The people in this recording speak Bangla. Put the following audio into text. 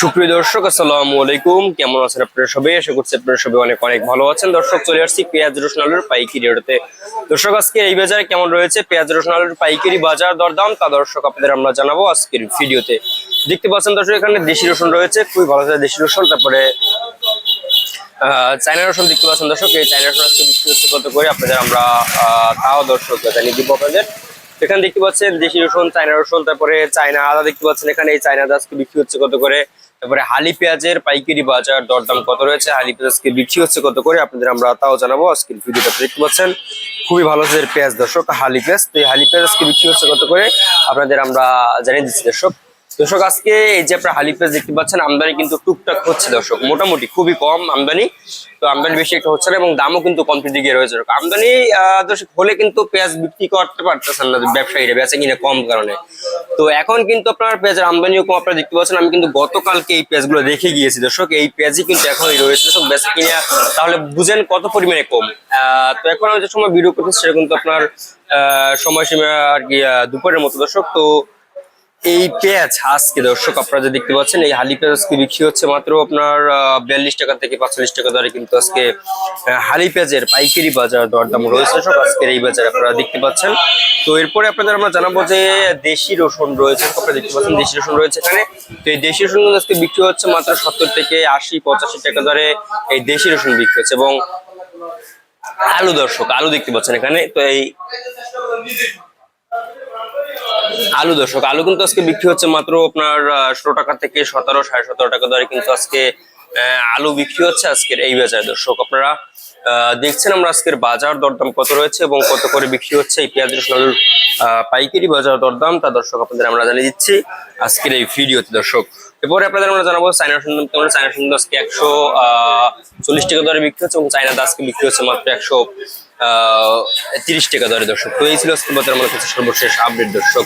সুপ্রিয় দর্শক, আসসালামু আলাইকুম। কেমন আছেন আপনারা সবাই? আশা করছি আপনারা সবাই অনেক অনেক ভালো আছেন। দর্শক, চলে আসছি পেঁয়াজ, রসুন, আলুর পাইকারি রেটে। দর্শক, আজকে এই বাজারে কেমন রয়েছে? পেঁয়াজ, রসুন, আলুর পাইকারি বাজার দরদাম, তা দর্শক আপনাদের আমরা জানাব আজকের ভিডিওতে। দেখতে পাচ্ছেন দর্শক, এখানে দেশি রসুন রয়েছে। খুবই ভালো দেশি রসুন। তারপরে চায়না রসুন দেখতে পাচ্ছেন দর্শক। এই চায়না রসুন আজকে বিক্রি হচ্ছে কত করে? আপনাদের আমরা তাও দর্শক জানিয়ে দিব আপনাদের। এখানে দেখতে পাচ্ছেন দেশি রসুন, চায়না রসুন, তারপরে চায়না আদা দেখতে পাচ্ছেন। এখানে এই চায়না আদা আজকে বিক্রি হচ্ছে কত করে? তারপরে হালি পেঁয়াজের পাইকারি বাজার দরদাম কত রয়েছে? হালি পেঁয়াজ বিক্রি হচ্ছে কত করে? আপনাদের আমরা তাও জানাব আজকের ভিডিওটা। দেখতে পাচ্ছেন, খুবই ভালো পেঁয়াজ দর্শক, হালি পেঁয়াজ। তো এই হালি পেঁয়াজ আজকে বিক্রি হচ্ছে কত করে? আপনাদের আমরা জানিয়ে দিচ্ছি দর্শক দর্শক, আজকে এই যে আপনার হালি পেঁয়াজ দেখতে পাচ্ছেন, আমদানি কিন্তু টুকটাক হচ্ছে দর্শক। মোটামুটি খুবই কম আমদানি। তো আমদানি বেশি একটা হচ্ছে না এবং দামও কিন্তু কমপ্লিট দিকে রয়েছে আমদানি দর্শক, হলে কিন্তু পেঁয়াজ বিক্রি করতে পারতেছেন না ব্যবসায়ীরা, বেচে কিনে কম কারণে। তো এখন কিন্তু আপনার পেঁয়াজের আমদানিও কম। আপনারা দেখতে পাচ্ছেন, আমি কিন্তু গতকালকে এই পেঁয়াজগুলো দেখে গিয়েছি দর্শক। এই পেঁয়াজই কিন্তু এখনই রয়েছে দর্শক, বেচে কিনে তাহলে বুঝেন কত পরিমাণে কম। তো এখন আমি যে সময় ভিডিও করতেছি, সেটা কিন্তু আপনার সময়সীমা আর কি দুপুরের মতো দর্শক। তো এই পেঁয়াজ আজকে দর্শক আপনারা দেখতে পাচ্ছেন, এই হালি পেঁয়াজ বিক্রি হচ্ছে মাত্র আপনার বিয়াল্লিশ টাকা থেকে পাঁচচল্লিশ টাকা দরে কিন্তু আজকে হালি পেঁয়াজের পাইকারি বাজার দরদাম রয়েছে। সব আজকের এই বাজার আপনারা দেখতে পাচ্ছেন। তো এরপরে আপনাদের আমরা জানাব যে দেশি রসুন রয়েছে। আপনারা দেখতে পাচ্ছেন দেশি রসুন রয়েছে এখানে। তো এই দেশি রসুন আজকে বিক্রি হচ্ছে মাত্র সত্তর থেকে আশি, পঁচাশি টাকা দরে এই দেশি রসুন বিক্রি হচ্ছে এবং আলু দর্শক, আলু দেখতে পাচ্ছেন এখানে। তো এই আলু দর্শক, আলু কিন্তু আজকে বিক্রি হচ্ছে মাত্র আপনার ষোলো টাকা থেকে সতেরো, সাড়ে সতেরো টাকা দরে কিন্তু আজকে আলু বিক্রি হচ্ছে আজকের এই বাজারে দর্শক। আপনারা দেখছেন আমরা আজকের বাজার দরদাম কত রয়েছে এবং কত করে বিক্রি হচ্ছে এই পেঁয়াজ, রসুন, আলুর পাইকারি বাজার দরদাম। তা দর্শক, আপনাদের আমরা জানিয়ে দিচ্ছি আজকের এই ভিডিওতে দর্শক। এরপরে আপনাদের আমরা জানাব চায়না রসুন দাম কেমন? চায়না রসুন আজকে একশো চল্লিশ টাকা দরে বিক্রি হচ্ছে এবং চায়না আজকে বিক্রি হচ্ছে মাত্র একশো তিরিশ টাকা দরে দর্শক তো এই ছিল সর্বশেষ আপডেট দর্শক।